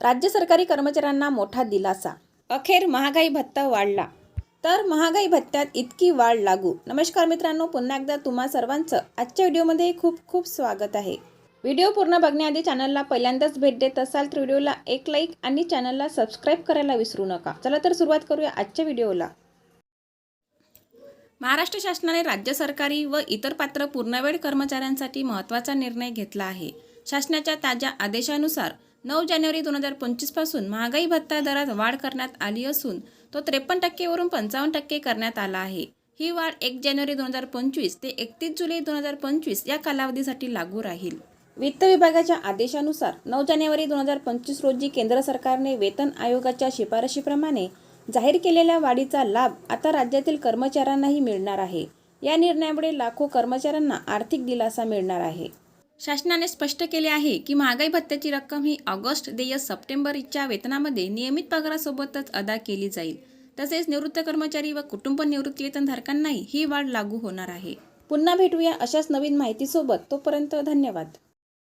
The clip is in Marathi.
राज्य सरकारी कर्मचाऱ्यांना मोठा दिलासा. अखेर महागाई भत्ता वाढला. तर महागाई भत्त्यात इतकी वाढ लागू. नमस्कार मित्रांनो पुन्हा एकदा तुम्हा सर्वांचं आजच्या व्हिडिओमध्ये खूप खूप स्वागत आहे. व्हिडिओ पूर्ण बघण्याआधी चॅनलला पहिल्यांदाच भेट देत असाल तर व्हिडिओला एक लाईक आणि चॅनलला सबस्क्राईब करायला विसरू नका. चला तर सुरुवात करूया आजच्या व्हिडिओला. महाराष्ट्र शासनाने राज्य सरकारी व इतर पात्र पूर्णवेळ कर्मचाऱ्यांसाठी महत्त्वाचा निर्णय घेतला आहे. शासनाच्या ताज्या आदेशानुसार नऊ जानेवारी दोन हजार पंचवीसपासून महागाई भत्ता दरात वाढ करण्यात आली असून तो त्रेपन्न टक्केवरून पंचावन्न टक्के करण्यात आला आहे. ही वाढ एक जानेवारी दोन हजार पंचवीस ते एकतीस जुलै दोन हजार पंचवीस या कालावधीसाठी लागू राहील. वित्त विभागाच्या आदेशानुसार नऊ जानेवारी दोन हजार पंचवीस रोजी केंद्र सरकारने वेतन आयोगाच्या शिफारशीप्रमाणे जाहीर केलेल्या वाढीचा लाभ आता राज्यातील कर्मचाऱ्यांनाही मिळणार आहे. या निर्णयामुळे लाखो कर्मचाऱ्यांना आर्थिक दिलासा मिळणार आहे. शासनाने स्पष्ट केले आहे की महागाई भत्त्याची रक्कम ही ऑगस्ट देय सप्टेंबरच्या वेतनामध्ये नियमित पगारासोबतच अदा केली जाईल. तसेच निवृत्त कर्मचारी व कुटुंब निवृत्तीवेतनधारकांनाही ही वाढ लागू होणार आहे. पुन्हा भेटूया अशाच नवीन माहितीसोबत. तोपर्यंत धन्यवाद.